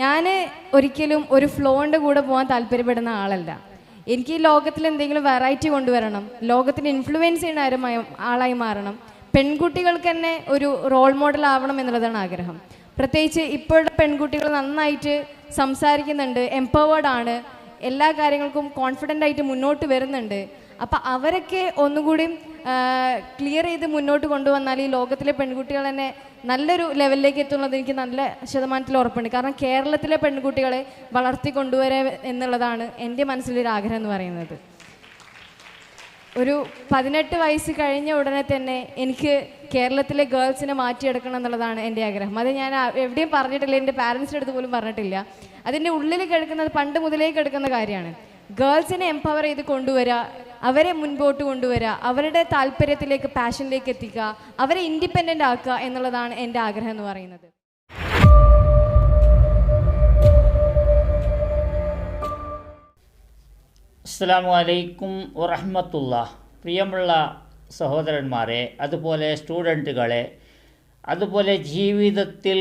ഞാൻ ഒരിക്കലും ഒരു ഫ്ലോന്റെ കൂടെ പോകാൻ താല്പര്യപ്പെടുന്ന ആളല്ല. എനിക്ക് ഈ ലോകത്തിൽ എന്തെങ്കിലും വെറൈറ്റി കൊണ്ടുവരണം ലോകത്തിന് ഇൻഫ്ലുവൻസ് ചെയ്യുന്ന ആരുമായി ആളായി മാറണം പെൺകുട്ടികൾക്ക് തന്നെ ഒരു റോൾ മോഡൽ ആവണം എന്നുള്ളതാണ് ആഗ്രഹം. പ്രത്യേകിച്ച് ഇപ്പോഴത്തെ പെൺകുട്ടികൾ നന്നായിട്ട് സംസാരിക്കുന്നുണ്ട് എംപവേർഡ് ആണ് എല്ലാ കാര്യങ്ങൾക്കും കോൺഫിഡന്റ് ആയിട്ട് മുന്നോട്ട് വരുന്നുണ്ട്. അപ്പം അവരൊക്കെ ഒന്നുകൂടി ക്ലിയർ ചെയ്ത് മുന്നോട്ട് കൊണ്ടുവന്നാൽ ഈ ലോകത്തിലെ പെൺകുട്ടികൾ തന്നെ നല്ലൊരു ലെവലിലേക്ക് എത്തുന്നത് എനിക്ക് നല്ല ശതമാനത്തിൽ ഉറപ്പുണ്ട്. കാരണം കേരളത്തിലെ പെൺകുട്ടികളെ വളർത്തി കൊണ്ടുവരാ എന്നുള്ളതാണ് എന്റെ മനസ്സിലൊരു ആഗ്രഹം എന്ന് പറയുന്നത്. ഒരു പതിനെട്ട് വയസ്സ് കഴിഞ്ഞ ഉടനെ തന്നെ എനിക്ക് കേരളത്തിലെ ഗേൾസിനെ മാറ്റിയെടുക്കണം എന്നുള്ളതാണ് എന്റെ ആഗ്രഹം. അത് ഞാൻ എവിടെയും പറഞ്ഞിട്ടില്ല എന്റെ പാരൻസിന്റെ അടുത്ത് പോലും പറഞ്ഞിട്ടില്ല. അതിന്റെ ഉള്ളിൽ കിടക്കുന്നത് പണ്ട് മുതലേ കിടക്കുന്ന കാര്യമാണ്. ഗേൾസിനെ എംപവർ ചെയ്ത് കൊണ്ടുവരിക അവരെ മുൻപോട്ട് കൊണ്ടുവരിക അവരുടെ താല്പര്യത്തിലേക്ക് പാഷനിലേക്ക് എത്തിക്കുക അവരെ ഇൻഡിപെൻഡന്റ് ആക്കുക എന്നുള്ളതാണ് എന്റെ ആഗ്രഹം എന്ന് പറയുന്നത്. അസ്സാം വലൈക്കും വറഹമത്തുള്ള പ്രിയമുള്ള സഹോദരന്മാരെ അതുപോലെ സ്റ്റുഡന്റുകളെ അതുപോലെ ജീവിതത്തിൽ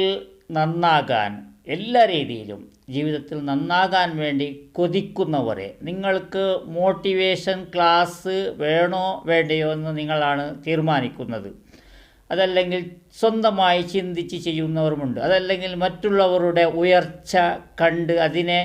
നന്നാകാൻ എല്ലാ രീതിയിലും ജീവിതത്തിൽ നന്നാകാൻ വേണ്ടി കൊതിക്കുന്നവരെ. നിങ്ങൾക്ക് മോട്ടിവേഷൻ ക്ലാസ് വേണോ വേണ്ടയോ എന്ന് നിങ്ങളാണ് തീരുമാനിക്കുന്നത്. അതല്ലെങ്കിൽ സ്വന്തമായി ചിന്തിച്ച് ചെയ്യുന്നവരുമുണ്ട്. അതല്ലെങ്കിൽ മറ്റുള്ളവരുടെ ഉയർച്ച കണ്ട് അതിനെ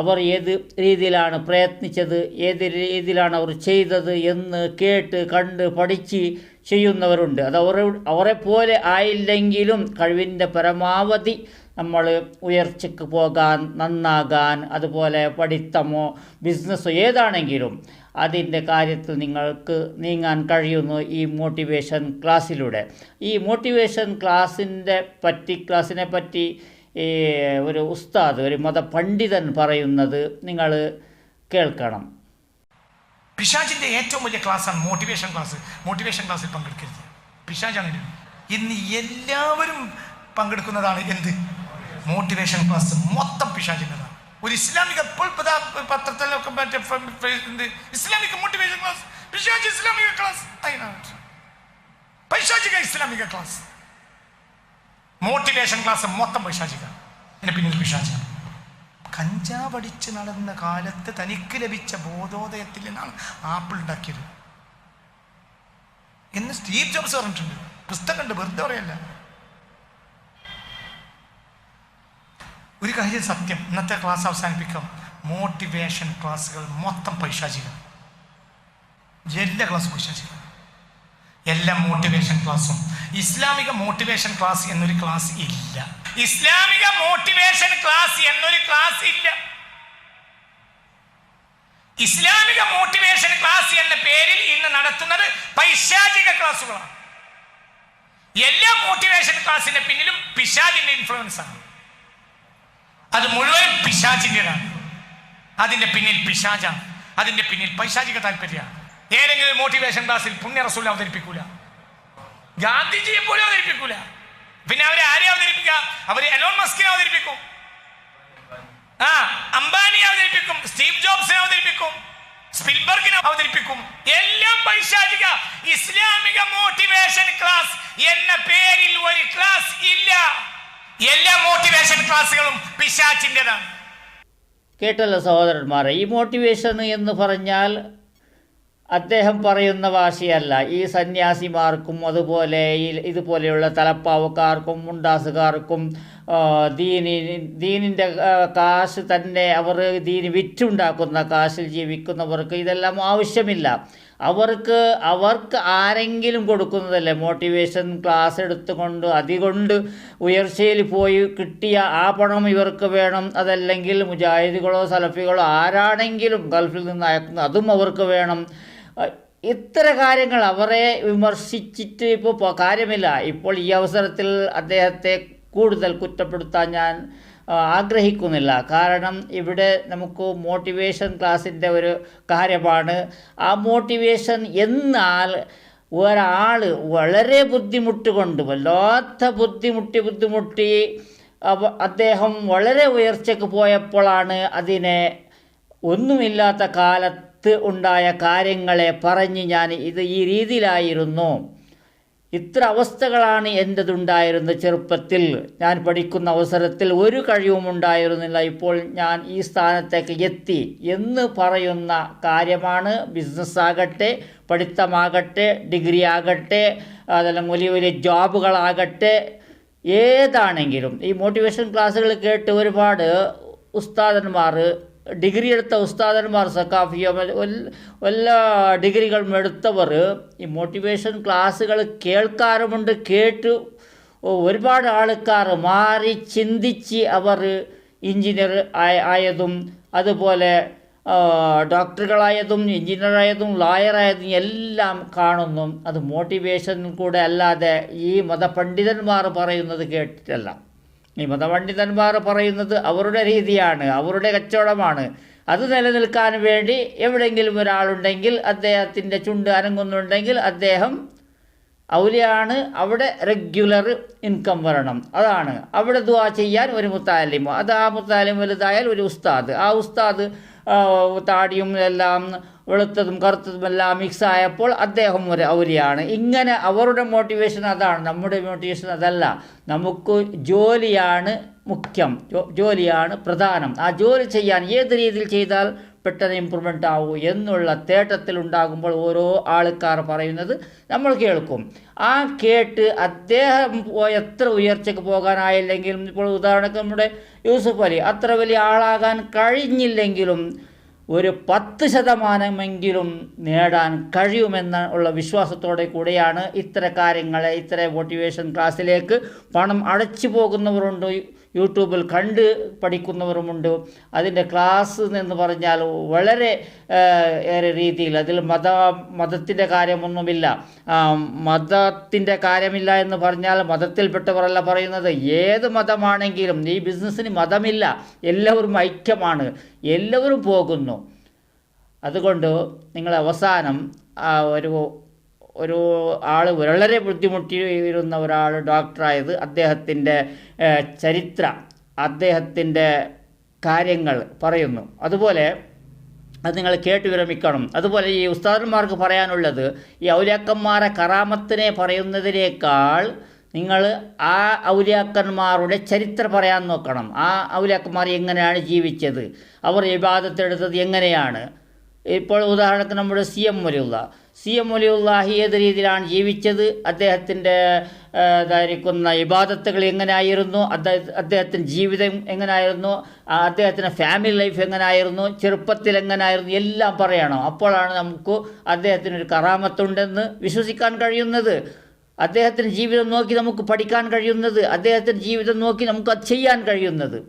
അവർ ഏത് രീതിയിലാണ് പ്രയത്നിച്ചത് ഏത് രീതിയിലാണ് അവർ ചെയ്തത് എന്ന് കേട്ട് കണ്ട് പഠിച്ച് ചെയ്യുന്നവരുണ്ട്. അത് അവരെ അവരെ പോലെ ആയില്ലെങ്കിലും കഴിവിന്റെ പരമാവധി നമ്മൾ ഉയർച്ചയ്ക്ക് പോകാൻ നന്നാകാൻ അതുപോലെ പഠിത്തമോ ബിസിനസ്സോ ഏതാണെങ്കിലും അതിന്റെ കാര്യത്തിൽ നിങ്ങൾക്ക് നീങ്ങാൻ കഴിയുന്നു ഈ മോട്ടിവേഷൻ ക്ലാസ്സിലൂടെ. ഈ മോട്ടിവേഷൻ ക്ലാസ്സിന്റെ പറ്റി ക്ലാസ്സിനെ പറ്റി ഒരു ഉസ്താദ് ഒരു മതപണ്ഡിതൻ പറയുന്നത് നിങ്ങൾ കേൾക്കണം. പിശാചിന്റെ ഏറ്റവും വലിയ ക്ലാസ്സാണ് മോട്ടിവേഷൻ ക്ലാസ് മോട്ടിവേഷൻ ക്ലാസ്സിൽ പങ്കെടുക്കരുത്. പിശാചാണ് ഇന്ന് എല്ലാവരും പങ്കെടുക്കുന്നതാണ് എന്ത്? മോട്ടിവേഷൻ ക്ലാസ് മൊത്തം പിശാചിന്റെതാണ് ഒരു ഇസ്ലാമിക ഇപ്പോൾ പത്രത്തിലൊക്കെ മറ്റേ ഇസ്ലാമിക മോട്ടിവേഷൻ ക്ലാസ് പിശാജ് ഇസ്ലാമിക ക്ലാസ് പൈശാചിക ഇസ്ലാമിക ക്ലാസ് മോട്ടിവേഷൻ ക്ലാസ് മൊത്തം പൈശാചിക. എന്നെ പിന്നിൽ പിശാചാണ് കഞ്ചാവ് അടിച്ച് നടന്ന കാലത്ത് തനിക്ക് ലഭിച്ച ബോധോദയത്തിൽ നിന്നാണ് ആപ്പിൾ ഉണ്ടാക്കിയത്. എന്ന് സ്റ്റീവ് ജോബ്സ് പറഞ്ഞിട്ടുണ്ട്. പുസ്തകമുണ്ട് വെറുതെ പറയല്ല. ഒരു കാര്യം സത്യം ഇന്നത്തെ ക്ലാസ് അവസാനിപ്പിക്കാം. മോട്ടിവേഷൻ ക്ലാസ്സുകൾ മൊത്തം പൈശാചികം. എല്ലാ ക്ലാസ്സും പൈശാചികം. എല്ലാ മോട്ടിവേഷൻ ക്ലാസ്സും ഇസ്ലാമിക മോട്ടിവേഷൻ ക്ലാസ് എന്നൊരു ക്ലാസ് ഇല്ല. ഇസ്ലാമിക മോട്ടിവേഷൻ ക്ലാസ് എന്നൊരു ക്ലാസ് ഇല്ല. ഇസ്ലാമിക മോട്ടിവേഷൻ ക്ലാസ് എന്ന പേരിൽ ഇന്ന് നടത്തുന്നത് പൈശാചിക ക്ലാസ്സുകളാണ് എല്ലാ മോട്ടിവേഷൻ ക്ലാസിന്റെ പിന്നിലും പിശാചിന്റെ ഇൻഫ്ലുവൻസ് ആണ്. അത് മുഴുവൻ പിശാചിന്റെതാണ് അതിന്റെ പിന്നിൽ പിശാചാണ്. അതിന്റെ പിന്നിൽ പൈശാചിക താല്പര്യമാണ്. ഏതെങ്കിലും മോട്ടിവേഷൻ ക്ലാസ്സിൽ പുണ്യ റസൂൽ അവതരിപ്പിക്കൂല. ഗാന്ധിജിയെ പോലും അവതരിപ്പിക്കൂല. പിന്നെ അവരെ ആരെ അവതരിപ്പിക്കുക? അവർ എലോൺ മസ്കിനെ അവതരിപ്പിക്കും. ആ അംബാനിയെ അവതരിപ്പിക്കും സ്റ്റീവ് ജോബ്സിനെ അവതരിപ്പിക്കും സ്പിൽബർഗിനെ അവതരിപ്പിക്കും. എല്ലാം പൈശാചിക ഇസ്ലാമിക മോട്ടിവേഷൻ ക്ലാസ് എന്ന പേരിൽ ഒരു ക്ലാസ് ഇല്ല. എല്ലാ മോട്ടിവേഷൻ ക്ലാസ്സുകളും പിശാച്ചിന്റെതാണ്. കേട്ടല്ലോ സഹോദരന്മാരെ ഈ മോട്ടിവേഷൻ എന്ന് പറഞ്ഞാൽ അദ്ദേഹം പറയുന്ന ഭാഷയല്ല ഈ സന്യാസിമാർക്കും അതുപോലെ ഇതുപോലെയുള്ള തലപ്പാവക്കാർക്കും മുണ്ടാസുകാർക്കും ദീനി ദീനിന്റെ കാശ് തന്നെ അവർ ദീനി വിറ്റുണ്ടാക്കുന്ന കാശിൽ ജീവിക്കുന്നവർക്ക് ഇതെല്ലാം ആവശ്യമില്ല. അവർക്ക് അവർക്ക് ആരെങ്കിലും കൊടുക്കുന്നതല്ലേ? മോട്ടിവേഷൻ ക്ലാസ് എടുത്തുകൊണ്ട് അതുകൊണ്ട് ഉയർച്ചയിൽ പോയി കിട്ടിയ ആ പണം ഇവർക്ക് വേണം. അതല്ലെങ്കിൽ മുജാഹിദുകളോ സലഫികളോ ആരാണെങ്കിലും ഗൾഫിൽ നിന്ന് അയക്കുന്ന അതും അവർക്ക് വേണം. ഇത്ര കാര്യങ്ങൾ അവരെ വിമർശിച്ചിട്ട് ഇപ്പോൾ കാര്യമില്ല. ഇപ്പോൾ ഈ അവസരത്തിൽ അദ്ദേഹത്തെ കൂടുതൽ കുറ്റപ്പെടുത്താൻ ഞാൻ ആഗ്രഹിക്കുന്നില്ല. കാരണം ഇവിടെ നമുക്ക് മോട്ടിവേഷൻ ക്ലാസ്സിന്റെ ഒരു കാര്യമാണ്. ആ മോട്ടിവേഷൻ എന്നാൽ ഒരാൾ വളരെ ബുദ്ധിമുട്ട് കൊണ്ട് വല്ലാത്ത ബുദ്ധിമുട്ടി ബുദ്ധിമുട്ടി അദ്ദേഹം വളരെ ഉയർച്ചയ്ക്ക് പോയപ്പോഴാണ് അതിനെ ഒന്നുമില്ലാത്ത കാലത്ത് ഉണ്ടായ കാര്യങ്ങളെ പറഞ്ഞ് ഞാൻ ഇത് ഈ രീതിയിലായിരുന്നു. ഇത്ര അവസ്ഥകളാണ് എന്റെതുണ്ടായിരുന്നത് ചെറുപ്പത്തിൽ. ഞാൻ പഠിക്കുന്ന അവസരത്തിൽ ഒരു കഴിവും ഉണ്ടായിരുന്നില്ല. ഇപ്പോൾ ഞാൻ ഈ സ്ഥാനത്തേക്ക് എത്തി എന്ന് പറയുന്ന കാര്യമാണ്. ബിസിനസ് ആകട്ടെ പഠിത്തമാകട്ടെ ഡിഗ്രി ആകട്ടെ അതല്ലെങ്കിൽ വലിയ വലിയ ജോബുകളാകട്ടെ ഏതാണെങ്കിലും. ഈ മോട്ടിവേഷൻ ക്ലാസ്സുകൾ കേട്ട് ഒരുപാട് ഉസ്താദന്മാർ ഡിഗ്രി എടുത്ത ഉസ്താദന്മാർ സക്കാഫിയോ എല്ലാ ഡിഗ്രികളും എടുത്തവർ ഈ മോട്ടിവേഷൻ ക്ലാസ്സുകൾ കേൾക്കാറുമുണ്ട് കേട്ട് ഒരുപാട് ആൾക്കാർ മാറി ചിന്തിച്ച് അവർ എഞ്ചിനീയർ ആയതും അതുപോലെ ഡോക്ടറുകളായതും എഞ്ചിനീയറായതും ലോയറായതും എല്ലാം കാണുന്നു. അത് മോട്ടിവേഷൻ കൂടെ അല്ലാതെ ഈ മതപണ്ഡിതന്മാർ പറയുന്നത് കേട്ടിട്ടല്ല. ഈ മതപണ്ഡിതന്മാർ പറയുന്നത് അവരുടെ രീതിയാണ് അവരുടെ കച്ചവടമാണ്. അത് നിലനിൽക്കാൻ വേണ്ടി എവിടെയെങ്കിലും ഒരാളുണ്ടെങ്കിൽ അദ്ദേഹത്തിന്റെ ചുണ്ട് അനങ്ങുന്നുണ്ടെങ്കിൽ അദ്ദേഹം ഔലിയാണ് അവിടെ റെഗുലർ ഇൻകം വരണം. അതാണ്. അവിടെ ദുവാ ചെയ്യാൻ ഒരു മുത്താലിമോ. അത് ആ മുത്താലിം വലുതായാൽ ഒരു ഉസ്താദ്. ആ ഉസ്താദ് താടിയും എല്ലാം വെളുത്തതും കറുത്തതും എല്ലാം മിക്സ് ആയപ്പോൾ അദ്ദേഹം ഒരു ഔലിയാണ് ഇങ്ങനെ അവരുടെ മോട്ടിവേഷൻ അതാണ്. നമ്മുടെ മോട്ടിവേഷൻ അതല്ല. നമുക്ക് ജോലിയാണ് മുഖ്യം. ജോലിയാണ് പ്രധാനം. ആ ജോലി ചെയ്യാൻ ഏത് രീതിയിൽ ചെയ്താൽ പെട്ടെന്ന് ഇമ്പ്രൂവ്മെന്റ് ആവൂ എന്നുള്ള തേട്ടത്തിലുണ്ടാകുമ്പോൾ ഓരോ ആൾക്കാർ പറയുന്നത് നമ്മൾ കേൾക്കും. ആ കേട്ട് അദ്ദേഹം എത്ര ഉയർച്ചയ്ക്ക് പോകാനായില്ലെങ്കിലും ഇപ്പോൾ ഉദാഹരണത്തിന് നമ്മുടെ യൂസുഫ് അലി അത്ര വലിയ ആളാകാൻ കഴിഞ്ഞില്ലെങ്കിലും ഒരു പത്ത് ശതമാനമെങ്കിലും നേടാൻ കഴിയുമെന്ന ഉള്ള വിശ്വാസത്തോടെ കൂടെയാണ് ഇത്തരം കാര്യങ്ങളെ ഇത്തരം മോട്ടിവേഷൻ ക്ലാസ്സിലേക്ക് പണം അടച്ചു പോകുന്നവരുണ്ട്. യൂട്യൂബിൽ കണ്ട് പഠിക്കുന്നവരുമുണ്ട്. അതിന്റെ ക്ലാസ് എന്ന് പറഞ്ഞാൽ വളരെ ഏറെ രീതിയിൽ അതിൽ മത മതത്തിന്റെ കാര്യമൊന്നുമില്ല. മതത്തിന്റെ കാര്യമില്ല എന്ന് പറഞ്ഞാൽ മതത്തിൽപ്പെട്ടവരല്ല പറയുന്നത്. ഏത് മതമാണെങ്കിലും ഈ ബിസിനസ്സിന് മതമില്ല. എല്ലാവരും ഐക്യമാണ്. എല്ലാവരും പോകുന്നു. അതുകൊണ്ട് നിങ്ങൾ അവസാനം ഒരു ഒരു ആൾ വളരെ ബുദ്ധിമുട്ടിയിരുന്ന ഒരാൾ ഡോക്ടറായത് അദ്ദേഹത്തിന്റെ ചരിത്ര അദ്ദേഹത്തിന്റെ കാര്യങ്ങൾ പറയുന്നു. അതുപോലെ അത് നിങ്ങൾ കേട്ട് വിരമിക്കണം. അതുപോലെ ഈ ഉസ്താദന്മാർക്ക് പറയാനുള്ളത് ഈ ഔലിയാക്കന്മാരെ കറാമത്തിനെ പറയുന്നതിനേക്കാൾ നിങ്ങൾ ആ ഔലിയാക്കന്മാരുടെ ചരിത്രം പറയാൻ നോക്കണം. ആ ഔലിയാക്കന്മാർ എങ്ങനെയാണ് ജീവിച്ചത്? അവർ വിവാദത്തെടുത്തത് എങ്ങനെയാണ്? ഇപ്പോൾ ഉദാഹരണത്തിന് നമ്മുടെ C M Valiyulla C M Valiyullahi ഏത് രീതിയിലാണ് ജീവിച്ചത്? അദ്ദേഹത്തിന്റെ ധരിക്കുന്ന ഇബാദത്തുകൾ എങ്ങനെയായിരുന്നു? അദ്ദേഹ അദ്ദേഹത്തിന്റെ ജീവിതം എങ്ങനെയായിരുന്നു? അദ്ദേഹത്തിന്റെ ഫാമിലി ലൈഫ് എങ്ങനെയായിരുന്നു? ചെറുപ്പത്തിൽ എങ്ങനെയായിരുന്നു? എല്ലാം പറയണം. അപ്പോഴാണ് നമുക്ക് അദ്ദേഹത്തിനൊരു കറാമത്തുണ്ടെന്ന് വിശ്വസിക്കാൻ കഴിയുന്നത്. അദ്ദേഹത്തിന്റെ ജീവിതം നോക്കി നമുക്ക് പഠിക്കാൻ കഴിയുന്നത്. അദ്ദേഹത്തിന്റെ ജീവിതം നോക്കി നമുക്ക് അത് ചെയ്യാൻ കഴിയുന്നത്.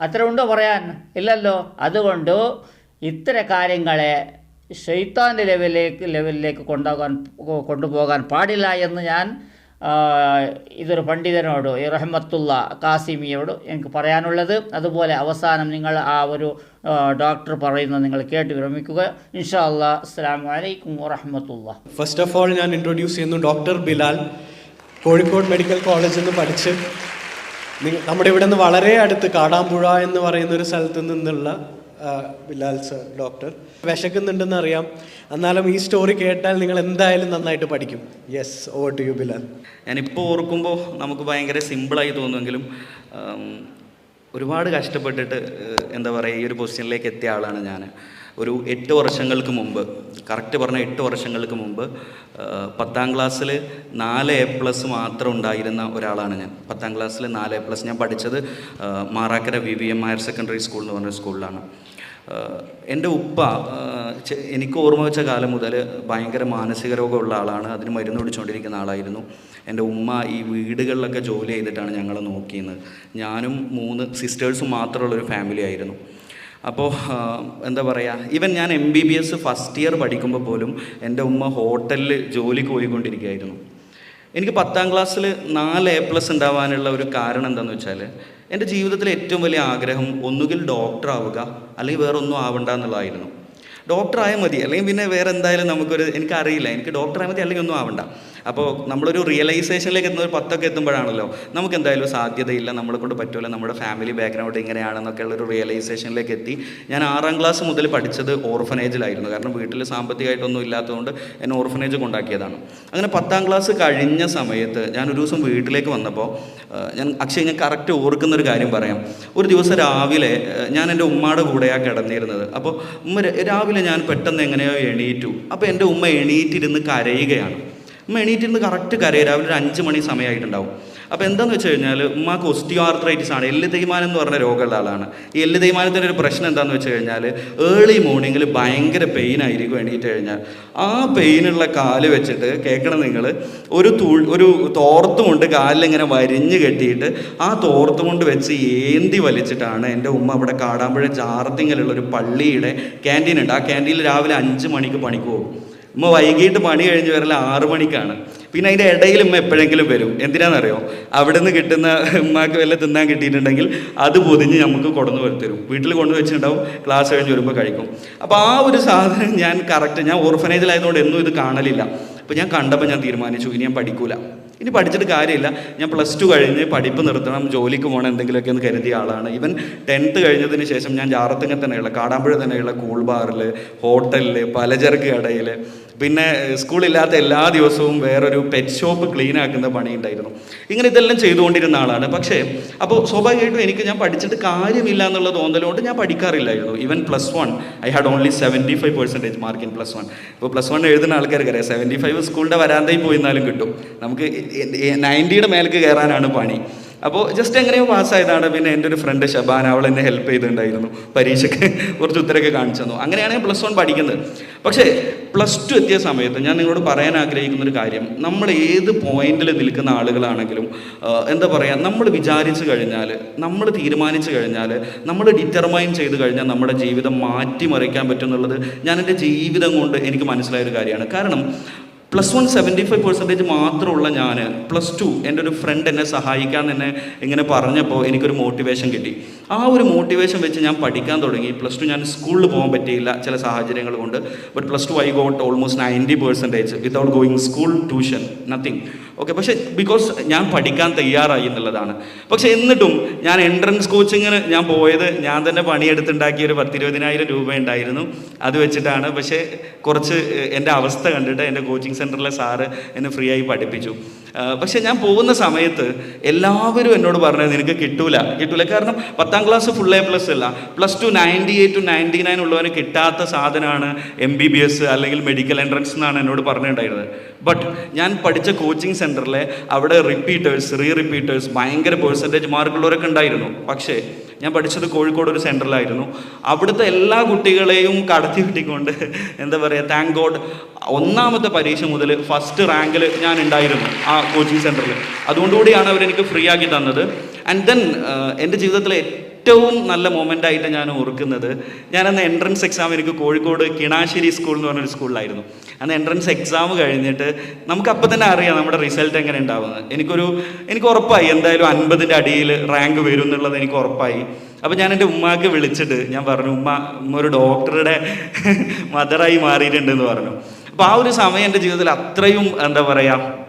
അത്ര ഉണ്ടോ പറയാൻ? ഇല്ലല്ലോ. അതുകൊണ്ട് ഇത്തരം കാര്യങ്ങളെ ഷെയ്ത്താന്റെ ലെവലിലേക്ക് ലെവലിലേക്ക് കൊണ്ടാകാൻ കൊണ്ടുപോകാൻ പാടില്ല എന്ന് ഞാൻ ഇതൊരു പണ്ഡിതനോട് റഹ്മത്തുള്ള കാസിമിയോട് എനിക്ക് പറയാനുള്ളത്. അതുപോലെ അവസാനം നിങ്ങൾ ആ ഒരു ഡോക്ടർ പറയുന്നത് നിങ്ങൾ കേട്ട് വിരമിക്കുക. ഇൻഷാ അല്ലാ അസ്സാം വലൈക്കും വറഹമത്തുള്ള. ഫസ്റ്റ് ഓഫ് ഓൾ ഞാൻ ഇൻട്രൊഡ്യൂസ് ചെയ്യുന്നു ഡോക്ടർ ബിലാൽ കോഴിക്കോട് മെഡിക്കൽ കോളേജിൽ നിന്ന് പഠിച്ച് നമ്മുടെ ഇവിടെ നിന്ന് വളരെ അടുത്ത് കാടാമ്പുഴ എന്ന് പറയുന്ന ഒരു സ്ഥലത്ത് നിന്നുള്ള ബിലാൽ സർ ഡോക്ടർ. വിശക്കുന്നുണ്ടെന്ന് അറിയാം. എന്നാലും ഈ സ്റ്റോറി കേട്ടാൽ നിങ്ങൾ എന്തായാലും നന്നായിട്ട് പഠിക്കും. Yes over to you Bilal. ഞാനിപ്പോൾ ഓർക്കുമ്പോൾ നമുക്ക് ഭയങ്കര സിമ്പിളായി തോന്നുമെങ്കിലും ഒരുപാട് കഷ്ടപ്പെട്ടിട്ട് എന്താ പറയുക ഈ ഒരു പൊസിഷനിലേക്ക് എത്തിയ ആളാണ് ഞാൻ ഒരു എട്ട് വർഷങ്ങൾക്ക് മുമ്പ് കറക്റ്റ് പറഞ്ഞ എട്ട് വർഷങ്ങൾക്ക് മുമ്പ് പത്താം ക്ലാസ്സിൽ നാല് എ പ്ലസ് മാത്രം ഉണ്ടായിരുന്ന ഒരാളാണ് ഞാൻ. പത്താം ക്ലാസ്സിൽ നാല് എ പ്ലസ് ഞാൻ പഠിച്ചത് Marakkara V V M higher secondary school എന്ന് പറഞ്ഞ സ്കൂളിലാണ് എന്റെ ഉപ്പ എനിക്ക് ഓർമ്മ വെച്ച കാലം മുതൽ ഭയങ്കര മാനസിക രോഗമുള്ള ആളാണ്. അതിന് മരുന്ന് പിടിച്ചുകൊണ്ടിരിക്കുന്ന ആളായിരുന്നു. എന്റെ ഉമ്മ ഈ വീടുകളിലൊക്കെ ജോലി ചെയ്തിട്ടാണ് ഞങ്ങളെ നോക്കിയിരുന്നത്. ഞാനും മൂന്ന് സിസ്റ്റേഴ്സും മാത്രമുള്ളൊരു ഫാമിലി ആയിരുന്നു. അപ്പോൾ എന്താ പറയുക ഈവൻ ഞാൻ M B B S first year പഠിക്കുമ്പോൾ പോലും എന്റെ ഉമ്മ ഹോട്ടലിൽ ജോലിക്ക് പോയിക്കൊണ്ടിരിക്കുകയായിരുന്നു. എനിക്ക് പത്താം ക്ലാസ്സിൽ നാല് എ പ്ലസ് ഉണ്ടാവാനുള്ള ഒരു കാരണം എന്താണെന്ന് വെച്ചാൽ എന്റെ ജീവിതത്തിലെ ഏറ്റവും വലിയ ആഗ്രഹം ഒന്നുകിൽ ഡോക്ടർ ആവുക അല്ലെങ്കിൽ വേറെ ഒന്നും ആവണ്ട എന്നുള്ളതായിരുന്നു. ഡോക്ടറായാൽ മതി അല്ലെങ്കിൽ പിന്നെ വേറെ എന്തായാലും നമുക്കൊരു എനിക്കറിയില്ല എനിക്ക് ഡോക്ടറായാൽ മതി അല്ലെങ്കിൽ ഒന്നും ആവണ്ട. അപ്പോൾ നമ്മളൊരു റിയലൈസേഷനിലേക്ക് എത്തുന്ന ഒരു പത്തൊക്കെ എത്തുമ്പോഴാണല്ലോ നമുക്ക് എന്തായാലും സാധ്യതയില്ല നമ്മളെ കൊണ്ട് പറ്റുമല്ലോ നമ്മുടെ ഫാമിലി ബാക്ക്ഗ്രൗണ്ട് ഇങ്ങനെയാണെന്നൊക്കെ ഉള്ളൊരു റിയലൈസേഷനിലേക്ക് എത്തി. ഞാൻ ആറാം ക്ലാസ് മുതൽ പഠിച്ചത് ഓർഫനേജിലായിരുന്നു കാരണം വീട്ടിൽ സാമ്പത്തികമായിട്ടൊന്നും ഇല്ലാത്തതുകൊണ്ട് എന്നെ ഓർഫനേജ് കൊണ്ടാക്കിയതാണ്. അങ്ങനെ പത്താം ക്ലാസ് കഴിഞ്ഞ സമയത്ത് ഞാൻ ഒരു ദിവസം വീട്ടിലേക്ക് വന്നപ്പോൾ ഞാൻ അക്ഷയ് ഞാൻ കറക്റ്റ് ഓർക്കുന്ന ഒരു കാര്യം പറയാം. ഒരു ദിവസം രാവിലെ ഞാൻ എന്റെ ഉമ്മയുടെ കൂടെയാണ് കിടന്നിരുന്നത്. അപ്പോൾ ഉമ്മ രാവിലെ ഞാൻ പെട്ടെന്ന് എങ്ങനെയോ എണീറ്റു. അപ്പോൾ എന്റെ ഉമ്മ എണീറ്റിരുന്ന് കരയുകയാണ്. ഉമ്മ എണീറ്റിരുന്ന് കറക്റ്റ് കരയുക രാവിലെ ഒരു അഞ്ച് മണി സമയമായിട്ടുണ്ടാവും അപ്പോൾ എന്താണെന്ന് വെച്ച് കഴിഞ്ഞാൽ ഉമ്മാക്ക് ഒസ്റ്റിയോആർത്രൈറ്റിസ് ആണ്. എല്ല് തേയ്മാനം എന്ന് പറഞ്ഞ രോഗമുള്ള ആളാണ്. ഈ എല്ല് തേയ്മാനത്തിന്റെ ഒരു പ്രശ്നം എന്താണെന്ന് വെച്ച് കഴിഞ്ഞാൽ ഏർലി മോർണിംഗിൽ ഭയങ്കര പെയിൻ ആയിരിക്കും എണീറ്റ് കഴിഞ്ഞാൽ. ആ പെയിനുള്ള കാൽ വെച്ചിട്ട് കേൾക്കണം നിങ്ങൾ ഒരു തു ഒരു തോർത്തും കൊണ്ട് കാലിലിങ്ങനെ വരിഞ്ഞ് കെട്ടിയിട്ട് ആ തോർത്തും കൊണ്ട് വെച്ച് ഏന്തി വലിച്ചിട്ടാണ് എന്റെ ഉമ്മ അവിടെ കാടാമ്പുഴ ജാർത്തിങ്ങലുള്ള ഒരു പള്ളിയുടെ ക്യാന്റീൻ ഉണ്ട്. ആ ക്യാന്റീനിൽ രാവിലെ അഞ്ച് മണിക്ക് പണിക്ക് പോകും. ഉമ്മ വൈകിട്ട് പണി കഴിഞ്ഞ് വരല ആറ് മണിക്കാണ്. പിന്നെ അതിന്റെ ഇടയിൽ ഉമ്മ എപ്പോഴെങ്കിലും വരും. എന്തിനാണെന്നറിയോ അവിടെ നിന്ന് കിട്ടുന്ന ഉമ്മാക്ക് വല്ല തിന്നാൻ കിട്ടിയിട്ടുണ്ടെങ്കിൽ അത് പൊതിഞ്ഞ് നമുക്ക് കൊണ്ടുവന്ന് വരുത്തരും വീട്ടിൽ കൊണ്ടു വെച്ചിട്ടുണ്ടാവും ക്ലാസ് കഴിഞ്ഞ് വരുമ്പോൾ കഴിക്കും. അപ്പോൾ ആ ഒരു സാധനം ഞാൻ കറക്റ്റ് ഞാൻ ഓർഫനേജിലായതുകൊണ്ട് എന്നും ഇത് കാണലില്ല. അപ്പോൾ ഞാൻ കണ്ടപ്പോൾ ഞാൻ തീരുമാനിച്ചു ഇനി ഞാൻ പഠിക്കൂല. ഇനി പഠിച്ചിട്ട് കാര്യമില്ല. ഞാൻ പ്ലസ് ടു കഴിഞ്ഞ് പഠിപ്പ് നിർത്തണം ജോലിക്ക് പോകണം എന്തെങ്കിലുമൊക്കെ എന്ന് കരുതിയ ആളാണ്. ഇവൻ ടെൻത്ത് കഴിഞ്ഞതിന് ശേഷം ഞാൻ ജാറത്തിങ്ങ തന്നെയുള്ള കാടാമ്പുഴ തന്നെയുള്ള കൂൾ ബാറിൽ ഹോട്ടലിൽ പലചരക്ക് കടയിൽ പിന്നെ സ്കൂളില്ലാത്ത എല്ലാ ദിവസവും വേറൊരു പെറ്റ് ഷോപ്പ് ക്ലീൻ ആക്കുന്ന പണി ഉണ്ടായിരുന്നു. ഇങ്ങനെ ഇതെല്ലാം ചെയ്തുകൊണ്ടിരുന്ന ആളാണ്. പക്ഷേ അപ്പോൾ സ്വാഭാവികമായിട്ടും എനിക്ക് ഞാൻ പഠിച്ചിട്ട് കാര്യമില്ല എന്നുള്ള തോന്നലുകൊണ്ട് ഞാൻ പഠിക്കാറില്ലായിരുന്നു. Even plus one I had only seventy five percentage mark in plus one ഇപ്പോൾ പ്ലസ് വൺ എഴുതുന്ന ആൾക്കാർക്ക് അറിയാം സെവന്റി ഫൈവ് സ്കൂളിന്റെ വരാന്തയിൽ പോയിരുന്നാലും കിട്ടും. നമുക്ക് നയന്റിയുടെ മേലേക്ക് കയറാനാണ് പണി. അപ്പോൾ ജസ്റ്റ് എങ്ങനെയോ പാസ്സായതാണ് പിന്നെ എന്റെ ഒരു ഫ്രണ്ട് ഷബാൻ അവൾ എന്നെ ഹെൽപ്പ് ചെയ്തിട്ടുണ്ടായിരുന്നു പരീക്ഷയ്ക്ക്. കുറച്ച് ഉത്തരമൊക്കെ കാണിച്ചു തന്നു. അങ്ങനെയാണ് ഞാൻ പ്ലസ് വൺ പഠിക്കുന്നത്. പക്ഷേ പ്ലസ് ടു എത്തിയ സമയത്ത് ഞാൻ നിങ്ങളോട് പറയാൻ ആഗ്രഹിക്കുന്ന ഒരു കാര്യം. നമ്മൾ ഏത് പോയിന്റിൽ നിൽക്കുന്ന ആളുകളാണെങ്കിലും എന്താ പറയുക നമ്മൾ വിചാരിച്ചു കഴിഞ്ഞാൽ നമ്മൾ തീരുമാനിച്ചു കഴിഞ്ഞാൽ നമ്മൾ ഡിറ്റർമൈൻ ചെയ്ത് കഴിഞ്ഞാൽ നമ്മുടെ ജീവിതം മാറ്റിമറിക്കാൻ പറ്റും എന്നുള്ളത് ഞാൻ എന്റെ ജീവിതം കൊണ്ട് എനിക്ക് മനസ്സിലായ ഒരു കാര്യമാണ്. കാരണം plus one seventy five percentage മാത്രമുള്ള ഞാൻ പ്ലസ് ടു എന്റെ ഒരു ഫ്രണ്ട് എന്നെ സഹായിക്കാൻ എന്നെ ഇങ്ങനെ പറഞ്ഞപ്പോൾ എനിക്കൊരു മോട്ടിവേഷൻ കിട്ടി. ആ ഒരു മോട്ടിവേഷൻ വെച്ച് ഞാൻ പഠിക്കാൻ തുടങ്ങി. പ്ലസ് ടു ഞാൻ സ്കൂളിൽ പോകാൻ പറ്റിയില്ല ചില സാഹചര്യങ്ങൾ കൊണ്ട്. But plus two I got almost ninety percentage without going school tuition nothing okay പക്ഷെ ബിക്കോസ് ഞാൻ പഠിക്കാൻ തയ്യാറായി എന്നുള്ളതാണ്. പക്ഷെ എന്നിട്ടും ഞാൻ എൻട്രൻസ് കോച്ചിങ്ങിന് ഞാൻ പോയത് ഞാൻ തന്നെ പണിയെടുത്തുണ്ടാക്കിയ ഒരു പത്തിരുപതിനായിരം രൂപ ഉണ്ടായിരുന്നു. അത് വെച്ചിട്ടാണ്. പക്ഷേ കുറച്ച് എന്റെ അവസ്ഥ കണ്ടിട്ട് എന്റെ കോച്ചിങ് സെന്ററിലെ സാറ് എന്നെ ഫ്രീ ആയി പഠിപ്പിച്ചു. പക്ഷേ ഞാൻ പോകുന്ന സമയത്ത് എല്ലാവരും എന്നോട് പറഞ്ഞത് നിനക്ക് കിട്ടൂല കിട്ടൂല. കാരണം പത്താം ക്ലാസ് ഫുൾ എ പ്ലസ് അല്ല. Plus two ninety eight to ninety nine ഉള്ളവന് കിട്ടാത്ത സാധനമാണ് എം ബി ബി എസ് അല്ലെങ്കിൽ മെഡിക്കൽ എൻട്രൻസ് എന്നാണ് എന്നോട് പറഞ്ഞിട്ടുണ്ടായിരുന്നത്. ബട്ട് ഞാൻ പഠിച്ച കോച്ചിങ് സെന്ററിലെ അവിടെ റിപ്പീറ്റേഴ്സ് റീ റിപ്പീറ്റേഴ്സ് ഭയങ്കര പേഴ്സന്റേജ് മാർക്കുള്ളവരൊക്കെ ഉണ്ടായിരുന്നു. പക്ഷേ ഞാൻ പഠിച്ചത് കോഴിക്കോട് ഒരു സെന്ററിലായിരുന്നു അവിടുത്തെ എല്ലാ കുട്ടികളെയും കടത്തി കിട്ടിക്കൊണ്ട് എന്താ പറയുക താങ്ക് ഗോഡ് ഒന്നാമത്തെ പരീക്ഷ മുതൽ ഫസ്റ്റ് റാങ്കിൽ ഞാൻ ഉണ്ടായിരുന്നു ആ കോച്ചിങ് സെന്ററിൽ അതുകൊണ്ടുകൂടിയാണ് അവരെനിക്ക് ഫ്രീ ആക്കി തന്നത്. ആൻഡ് ദെൻ എന്റെ ജീവിതത്തിലെ ഏറ്റവും നല്ല മൊമെന്റ് ആയിട്ട് ഞാൻ ഓർക്കുന്നത്. ഞാനന്ന് എൻട്രൻസ് എക്സാം എനിക്ക് കോഴിക്കോട് കിണാശ്ശേരി സ്കൂൾ എന്ന് പറഞ്ഞൊരു സ്കൂളിലായിരുന്നു അന്ന് എൻട്രൻസ് എക്സാം കഴിഞ്ഞിട്ട് നമുക്ക് അപ്പം തന്നെ അറിയാം നമ്മുടെ റിസൾട്ട് എങ്ങനെ ഉണ്ടാവുന്നത് എനിക്കൊരു എനിക്ക് ഉറപ്പായി. എന്തായാലും അൻപതിന്റെ അടിയിൽ റാങ്ക് വരും എന്നുള്ളത് എനിക്ക് ഉറപ്പായി. അപ്പം ഞാൻ എന്റെ ഉമ്മാക്ക് വിളിച്ചിട്ട് ഞാൻ പറഞ്ഞു ഉമ്മ ഉമ്മ ഒരു ഡോക്ടറുടെ മദറായി മാറിയിട്ടുണ്ട് എന്ന് പറഞ്ഞു. അപ്പോൾ ആ ഒരു സമയം എന്റെ ജീവിതത്തിൽ അത്രയും എന്താ പറയുക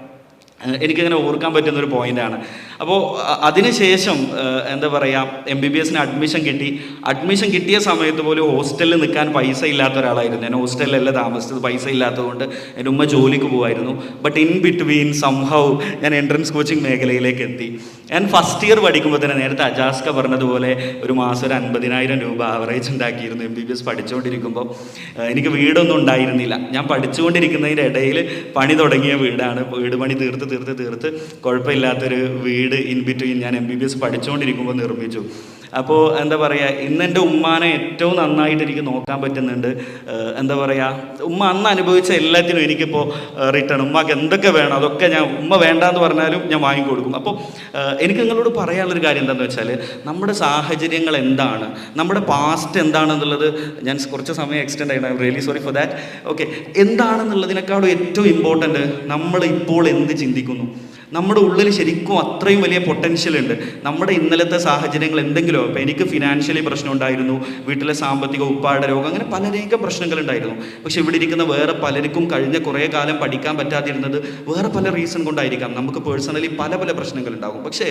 എനിക്കങ്ങനെ ഓർക്കാൻ പറ്റുന്ന ഒരു പോയിന്റാണ് അപ്പോൾ അതിനുശേഷം എന്താ പറയുക എം ബി ബി എസിന് അഡ്മിഷൻ കിട്ടി. അഡ്മിഷൻ കിട്ടിയ സമയത്ത് പോലും ഹോസ്റ്റലിൽ നിൽക്കാൻ പൈസ ഇല്ലാത്ത ഒരാളായിരുന്നു. ഞാൻ ഹോസ്റ്റലിലല്ല താമസിച്ചത്. പൈസ ഇല്ലാത്തതുകൊണ്ട് എന്റെ ഉമ്മ ജോലിക്ക് പോകുമായിരുന്നു ബട്ട് ഇൻ ബിറ്റ്വീൻ സംഹൗ ഞാൻ എൻട്രൻസ് കോച്ചിങ് മേഖലയിലേക്ക് എത്തി. ഞാൻ ഫസ്റ്റ് ഇയർ പഠിക്കുമ്പോൾ തന്നെ നേരത്തെ അജാസ്ക പറഞ്ഞതുപോലെ ഒരു മാസം ഒരു അൻപതിനായിരം രൂപ ആവറേജ് ഉണ്ടാക്കിയിരുന്നു എം ബി ബി എസ് പഠിച്ചുകൊണ്ടിരിക്കുമ്പോൾ എനിക്ക് വീടൊന്നും ഉണ്ടായിരുന്നില്ല. ഞാൻ പഠിച്ചുകൊണ്ടിരിക്കുന്നതിന്റെ ഇടയിൽ പണി തുടങ്ങിയ വീടാണ്. വീട് പണി തീർത്ത് തീർത്ത് തീർത്ത്. കുഴപ്പമില്ലാത്തൊരു വീട് ഇൻ ബിറ്റ്വീൻ ഞാൻ എം ബി ബി എസ് പഠിച്ചുകൊണ്ടിരിക്കുമ്പോൾ നിർമ്മിച്ചു. അപ്പോൾ എന്താ പറയുക ഇന്ന് എന്റെ ഉമ്മാനെ ഏറ്റവും നന്നായിട്ട് എനിക്ക് നോക്കാൻ പറ്റുന്നുണ്ട്. എന്താ പറയുക ഉമ്മ അന്ന് അനുഭവിച്ച എല്ലാത്തിനും എനിക്കിപ്പോൾ റിട്ടേൺ ഉമ്മക്ക് എന്തൊക്കെ വേണം അതൊക്കെ ഞാൻ ഉമ്മ വേണ്ടാന്ന് പറഞ്ഞാലും ഞാൻ വാങ്ങിക്കൊടുക്കും അപ്പോൾ എനിക്ക് നിങ്ങളോട് പറയാനുള്ളൊരു കാര്യം എന്താണെന്ന് വെച്ചാൽ നമ്മുടെ സാഹചര്യങ്ങൾ എന്താണ്? നമ്മുടെ പാസ്റ്റ് എന്താണെന്നുള്ളത് ഞാൻ കുറച്ച് സമയം എക്സ്റ്റെൻഡ് ആയിട്ട് really sorry for that okay എന്താണെന്നുള്ളതിനേക്കാളും ഏറ്റവും ഇമ്പോർട്ടന്റ് നമ്മൾ ഇപ്പോൾ എന്ത് ചിന്തിക്കുന്നു? നമ്മുടെ ഉള്ളിൽ ശരിക്കും അത്രയും വലിയ പൊട്ടൻഷ്യൽ ഉണ്ട്. നമ്മുടെ ഇന്നലത്തെ സാഹചര്യങ്ങൾ എന്തെങ്കിലും ഇപ്പോൾ എനിക്ക് ഫിനാൻഷ്യലി പ്രശ്നം ഉണ്ടായിരുന്നു വീട്ടിലെ സാമ്പത്തിക ഉപ്പാട രോഗം അങ്ങനെ പലരേക്കും പ്രശ്നങ്ങൾ ഉണ്ടായിരുന്നു. പക്ഷെ ഇവിടെ ഇരിക്കുന്ന വേറെ പലർക്കും കഴിഞ്ഞ കുറേ കാലം പഠിക്കാൻ പറ്റാതിരുന്നത് വേറെ പല റീസൺ കൊണ്ടായിരിക്കാം. നമുക്ക് പേഴ്സണലി പല പല പ്രശ്നങ്ങൾ ഉണ്ടാകും. പക്ഷേ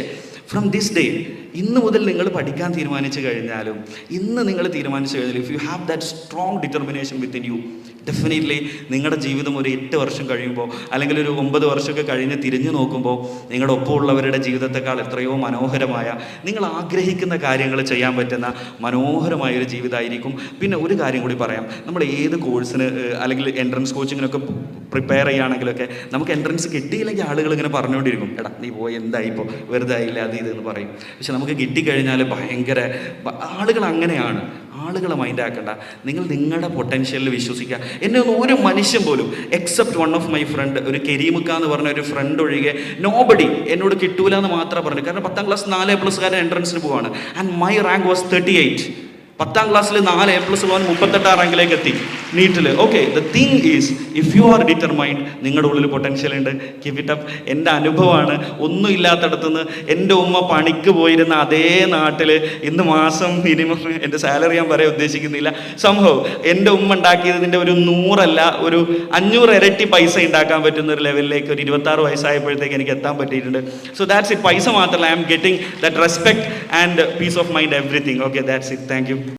ഫ്രം ദിസ് ഡേ ഇന്ന് മുതൽ നിങ്ങൾ പഠിക്കാൻ തീരുമാനിച്ചു കഴിഞ്ഞാലും ഇന്ന് നിങ്ങൾ തീരുമാനിച്ചു കഴിഞ്ഞാൽ if you have that strong determination within you definitely നിങ്ങളുടെ ജീവിതം ഒരു എട്ട് വർഷം കഴിയുമ്പോൾ അല്ലെങ്കിൽ ഒരു ഒമ്പത് വർഷമൊക്കെ കഴിഞ്ഞ് തിരിഞ്ഞു നോക്കുമ്പോൾ നിങ്ങളുടെ ഒപ്പമുള്ളവരുടെ ജീവിതത്തെക്കാൾ എത്രയോ മനോഹരമായ നിങ്ങൾ ആഗ്രഹിക്കുന്ന കാര്യങ്ങൾ ചെയ്യാൻ പറ്റുന്ന മനോഹരമായ ഒരു ജീവിതമായിരിക്കും പിന്നെ ഒരു കാര്യം കൂടി പറയാം. നമ്മൾ ഏത് കോഴ്സിന് അല്ലെങ്കിൽ എൻട്രൻസ് കോച്ചിങ്ങിനൊക്കെ പ്രിപ്പയർ ചെയ്യുകയാണെങ്കിലൊക്കെ നമുക്ക് എൻട്രൻസ് കിട്ടിയില്ലെങ്കിൽ ആളുകൾ ഇങ്ങനെ പറഞ്ഞുകൊണ്ടിരിക്കും. എടാ നീ പോയി എന്തായി ഇപ്പോൾ വെറുതെ ആയില്ല? അത് ഇത് എന്ന് പറയും. പക്ഷെ നമുക്ക് കിട്ടിക്കഴിഞ്ഞാൽ ഭയങ്കര ആളുകൾ അങ്ങനെയാണ്. ആളുകളെ മൈൻഡ് ആക്കണ്ട. നിങ്ങൾ നിങ്ങളുടെ പൊട്ടൻഷ്യലിൽ വിശ്വസിക്കുക എന്നെ ഒരു മനുഷ്യൻ പോലും except one of my friend ഒരു കെരീമുക്ക എന്ന് പറഞ്ഞ ഒരു ഫ്രണ്ട് ഒഴികെ നോബഡി എന്നോട് കിട്ടൂല എന്ന് മാത്രമേ പറഞ്ഞു. കാരണം പത്താം ക്ലാസ് നാല് എ പ്ലസ്സുകാരൻ എൻട്രൻസിന് പോവാണ്. And my rank was thirty eight പത്താം ക്ലാസ്സിൽ നാല് എ പ്ലസ് പോകാൻ മുപ്പത്തെട്ടാം റാങ്കിലേക്ക് എത്തി. നീറ്റിൽ okay the thing is if you are determined നിങ്ങളുടെ ഉള്ളിൽ പൊട്ടൻഷ്യൽ ഉണ്ട് കീപ് ഇറ്റ് അപ്പ് എന്റെ അനുഭവമാണ് ഒന്നും ഇല്ലാത്തടത്തുനിന്ന് എന്റെ ഉമ്മ പണിക്ക് പോയിരുന്ന അതേ നാട്ടിൽ ഇന്ന് മാസം മിനിമം എന്റെ സാലറി ഞാൻ പറയാൻ ഉദ്ദേശിക്കുന്നില്ല. സംഭവം എന്റെ ഉമ്മ ഉണ്ടാക്കിയതിന്റെ ഒരു നൂറല്ല ഒരു അഞ്ഞൂറ് ഇരട്ടി പൈസ ഉണ്ടാക്കാൻ പറ്റുന്ന ഒരു ലെവലിലേക്ക് ഒരു ഇരുപത്താറ് വയസ്സായപ്പോഴത്തേക്ക് എനിക്ക് എത്താൻ പറ്റിയിട്ടുണ്ട്. സോ ദാറ്റ്സ് ഇറ്റ് പൈസ മാത്രമല്ല I am getting that respect and peace of mind everything okay that's it thank you